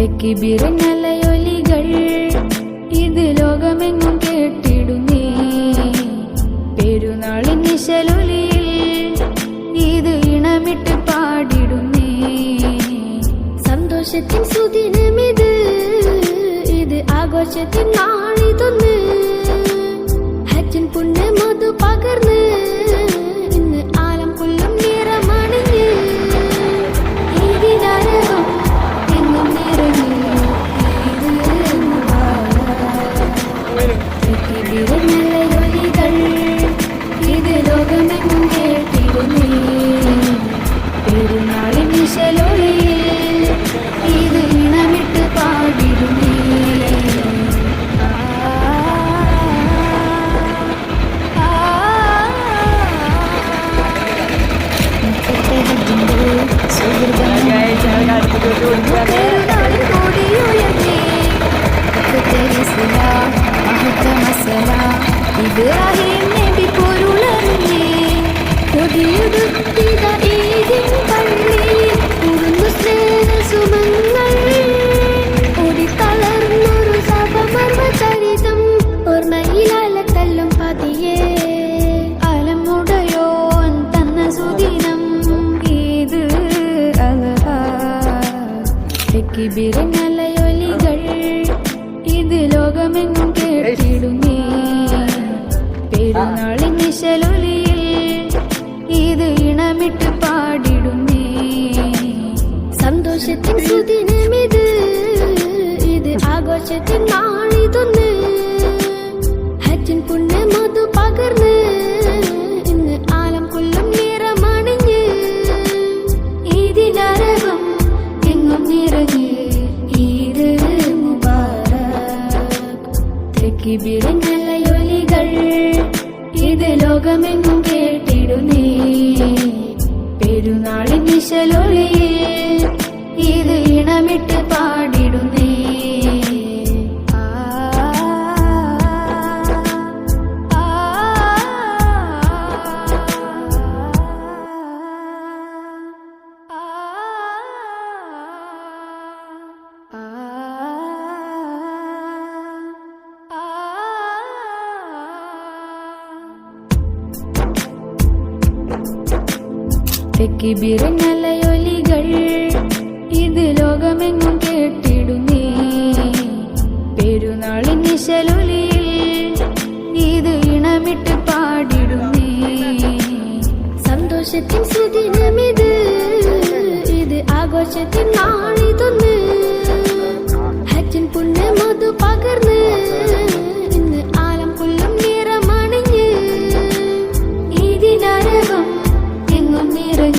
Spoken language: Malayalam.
തെക്കിബിറന്നലയൊലികൾ ഇത് ലോകമെങ്ങും കേട്ടിടുന്നേ. പെരുന്നാളിൻ നിശലൊലിയിൽ ഇത് ഇണമിട്ട് പാടിടുന്നേ. സന്തോഷത്തിൻ സുദിനമിത് ഇത് ആഘോഷത്തിൻ നാളിതൊന്ന്. തെക്കിബിരങ്ങലയൊലികൾ ഇത് ലോകമെങ്ങും കേട്ടിടുന്നേ. പെരുന്നാളിൻ നിശലൊലിയിൽ ഇത് ഇണമിട്ട് പാടിടുന്നേ. സന്തോഷത്തിൻ സുദിനമിത് ഇത് ആഘോഷത്തിൻ നാളിതൊന്ന് തെക്കിബിരങ്ങലയൊലികൾ ഇത് ലോകമെങ്ങും കേട്ടിടുന്നേ. പെരുന്നാളിൻ നിശലൊളിയിൽ ഇത് ഇണമിട്ട് പാടിടുന്നേ കാറ്റയ്ക്ക് ബിരനലയൊലികൾ. ഇത് ലോകമെങ്ങും കേട്ടിടുന്നേ. പെരുന്നാളിൻ നിശലൊലിയിൽ ഇത് ഇണമിട്ട് പാടിടുന്നേ. സന്തോഷത്തിൻ സുദിനമിത് ഇത് ആഘോഷത്തിൻ നാളിതൊന്ന്. ഹജ്ജിൻ പുണ്യം മധു പകർന്ന്